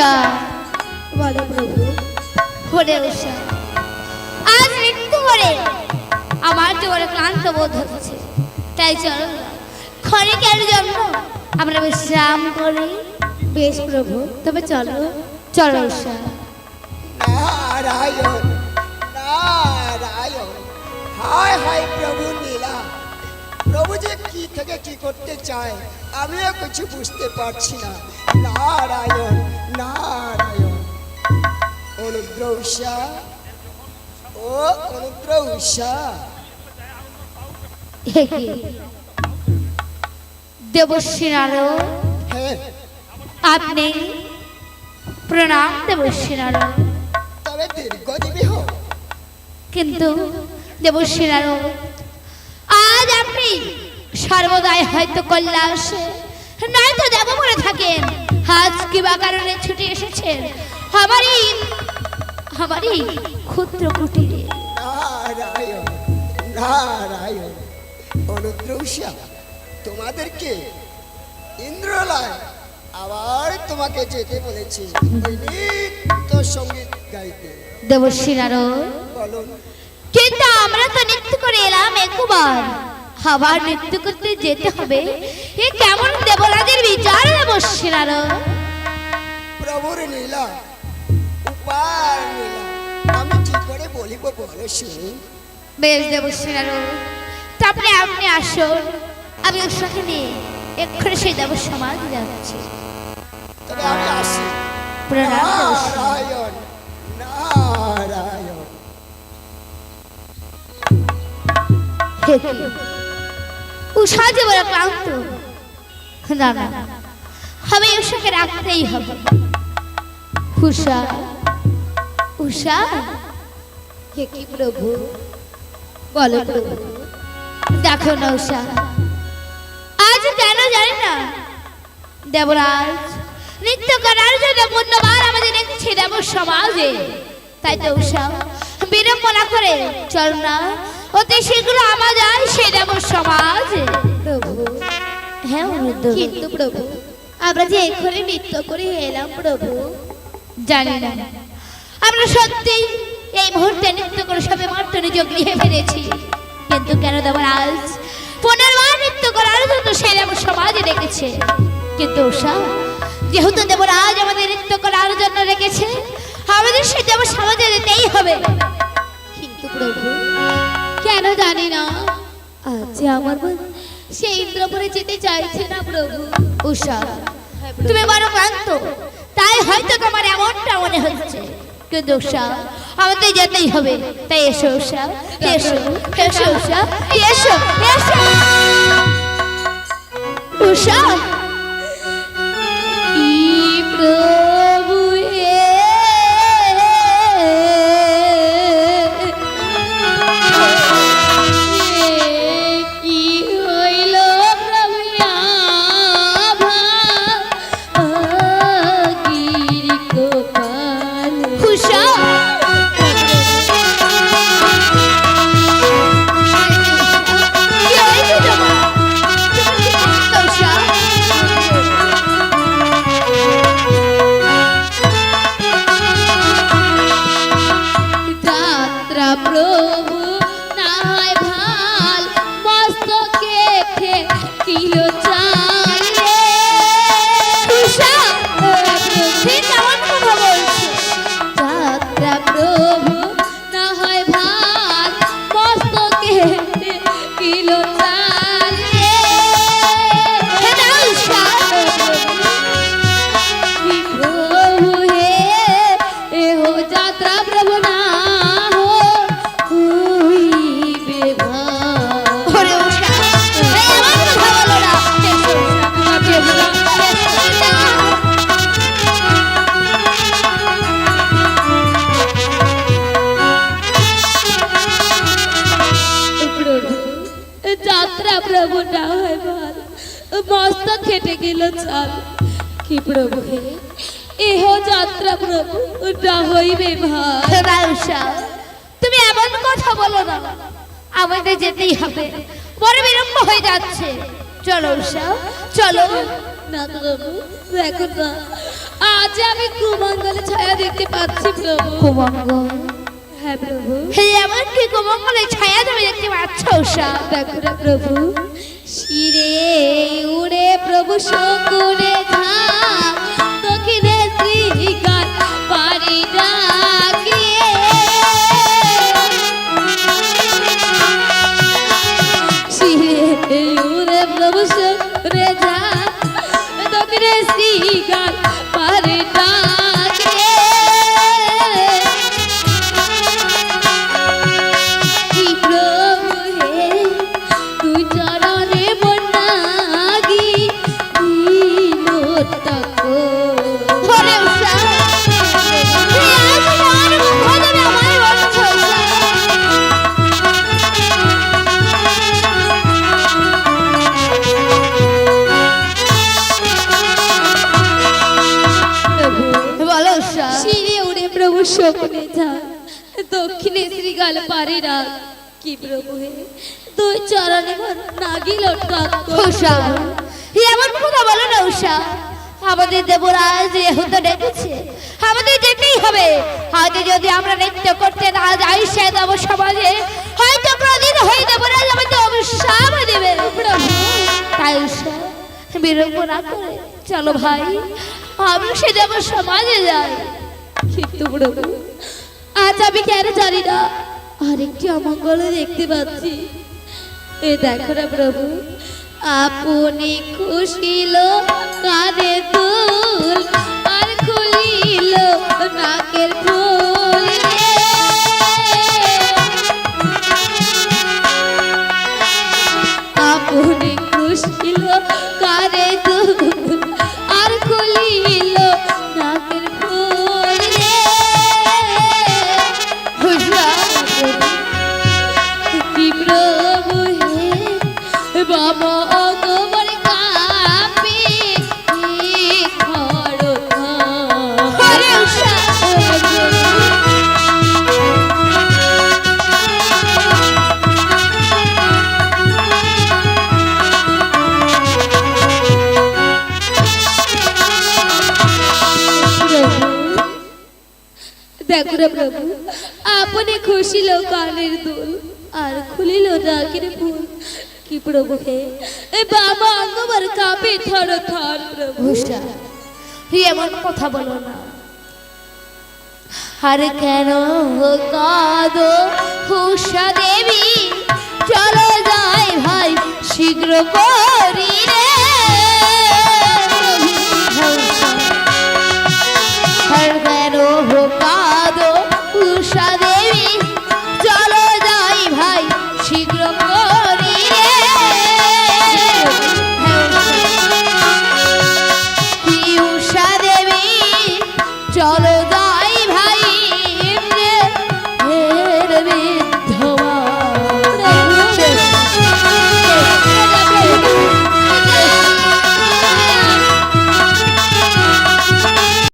উষা। বলো প্রভু হরে উষা। আজ মৃত্যু করে আমার বড় ক্লান্ত বোধ হচ্ছে। তাই চলো। ক্ষণিকের জন্য আমরা বিশ্রাম করি। বেশ প্রভু, তবে চলো। চলো উষা। নারায়ণ নারায়ণ। হায় হায় প্রভু নীলা। প্রভু যে কি থেকে কি করতে চায়, আমিও কিছু বুঝতে পারছি না। নারায়ণ নারায়ণ। ও? দেবশ্রী হ্যাঁ আপনি প্রণাম দেবশ্রী নারদ তবে দীর্ঘজীবী হোক। কিন্তু দেবশ্রী নারদ আজ আপনি সর্বদাই হয়তো কল্যাসে নয়তো করে থাকেন। আজ কিবা কারণে ছুটে এসেছেন আমারই আমারই ক্ষুদ্র কুটিরে। নারায়ণ নারায়ণ অনুদ্রৌষা তোমাদেরকে ইন্দ্রলয় আবার তোমাকে যেতে বলেছে। নৃত্য সংগীত গাইতে। দেবশ্রী বলো কিন্তু আমরা তো নৃত্য করে এলাম একবার। আবার নৃত্য করতে যেতে হবে। এ কেমন দেবরাজের বিচার নারদ। প্রভুর নীলা উপার নীলা আমি কি করে বলিব বলো শুনি বেশ দেবশ্রী নারদ তারপরে আপনি আসুন। আমি ওর সাথে নিয়ে এক্ষুনি সেই দেব সমাজ যাচ্ছি। তবে আমি আসি। প্রণাম নারায়ণ নারায়ণ? উষা যে বড় ক্লান্ত। না না আমি রাখতেই হবে। উষা উষা হে কি প্রভু? বলো প্রভু। দেখো না উষা, আজ কেন জানি না। দেবরাজ, নৃত্য করার জন্য পূর্ণবার আমাদের দেখছি দেব সমাজে তাই তো উষা বিড়ম্বনা করে চল না অতি শীঘ্র যায় সে দেব সমাজ। প্রভু। হ্যাঁ কিন্তু প্রভু আমরা যে এখানে নৃত্য করে এলাম প্রভু। জানি না। আমরা সত্যি এই মুহূর্তে নৃত্য করে সবে মাত্র নিজ গৃহে ফিরেছি। কিন্তু কেন দেবরাজ পুনর্বার নৃত্য করার জন্য সে দেব সমাজে ডেকেছে। কিন্তু উষা যেহেতু দেবরাজ আমাদের নৃত্য করার জন্য রেখেছে আমাদের সে দেব সমাজে যেতেই হবে। কিন্তু প্রভু কেন জানি না? আজ আমার সেই ইন্দ্রপুরে যেতে চাইছে না প্রভু। উষা, তুমি বড় ক্লান্ত। তাই হয়তো তোমার এমনটা মনে হচ্ছে। কিন্তু উষা, আমাদের যেতেই হবে। তাই এসো উষা, এসো এসো উষা, এসো এসো। উষা খেটে গেল চাল কি প্রভু হে? এহ যাত্রা প্রভু না হইবে উষা তুমি এমন কথা বলো না। আমাদের যেতেই হবে। বড় বিলম্ব হয়ে যাচ্ছে। চলো উষা চলো। না প্রভু দেখো না। আজ আমি কুমঙ্গলে ছায়া দেখতে পাচ্ছি প্রভু। কুমঙ্গল? হ্যাঁ প্রভু। হে এমন কি কুমঙ্গলের ছায়া তুমি দেখতে পাচ্ছ উষা? দেখো না প্রভু। শিরে উড়ে প্রভু শকুরে ধাম, দক্ষিণে শ্রীগান পারি ডাকিয়ে। শিরে উড়ে প্রভু শকুনে ধাম, দক্ষিণে শ্রীগাল পারে রাখ কি প্রভু হে? তুই চরণে নাগি লটকাকো। উষা কথা বলো না উষা আমাদের দেবরাজ যেহেতু ডেকেছে, আমাদের যেতেই হবে। আজ যদি আমরা নৃত্য করতে না যাই, সে দেব সমাজে হয়তো প্রদিন হয়ে দেবরাজ আমাদের অভিশাপ দেবে। তাই উষা বিরক্ত না করে চলো ভাই আমরা সে দেব সমাজে যাই। কিন্তু আজ আমি কেন জানি না। আরেকটি অমঙ্গল দেখতে পাচ্ছি। এ দেখো না প্রভু, আপনি খুশিল কানে তুল আর খুলিল নাকের ফুল। আপনি খুশিল দেখো প্রভু আপনি খুশিল কানের দুল আর খুলিল ডাকের ফুল। প্রভু হে বাবা অগমর কাপি থর থর প্রভু এমন কথা বলো না আর কেন কাদো হুষা দেবী চলো যাই ভাই শীঘ্র করি রে চলে